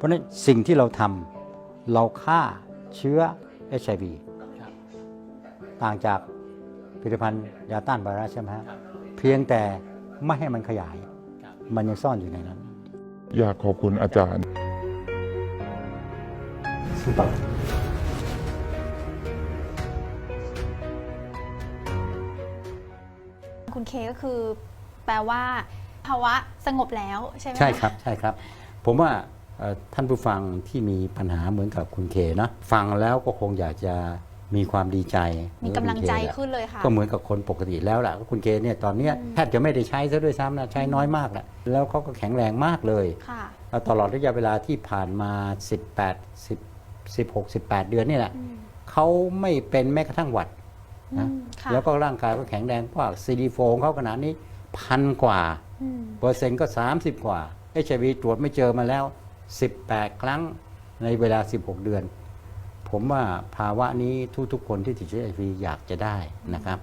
เพราะฉะนั้นสิ่งที่เราทำเราฆ่าเชื้อ HIV ครับต่างจากผลิตภัณฑ์ยาต้านไวรัสใช่ไหมฮะเพียงแต่ไม่ให้มันขยายครับมันยังซ่อนอยู่ในนั้น อยากขอบคุณอาจารย์คุณเคก็คือแปลว่าภาวะสงบแล้วใช่ไหมะใช่ครับใช่ครับ ผมว่าเอ่อ ท่านผู้ฟังที่มีปัญหาเหมือนกับคุณเคนะฟังแล้วก็คงอยากจะมีความดีใจมีกำลังใจเหมือนคุณเคแหละขึ้นเลยค่ะก็เหมือนกับคนปกติแล้วแหละคุณเคเนี่ยตอนเนี้ยแทบจะไม่ได้ใช้ซะด้วยซ้ำนะใช้น้อยมากแหละแล้วเขาก็แข็งแรงมากเลยค่ะแล้วตลอดระยะเวลาที่ผ่านมา 18 10 16 18 เดือนนี่แหละอืมเขาไม่เป็นแม้กระทั่งหวัดอืนะมค่ะแล้วก็ร่างกายก็แข็งแรงเพราะซีดีโฟของเขาขนาดนี้พันกว่าอืมเปอร์เซ็นต์ก็ 30 กว่า HIV ตรวจไม่เจอมาแล้ว 18 ครั้งในเวลา 16 เดือน ผมว่าภาวะนี้ทุกๆคนที่ติดเชื้อไอวีอยากจะได้นะครับ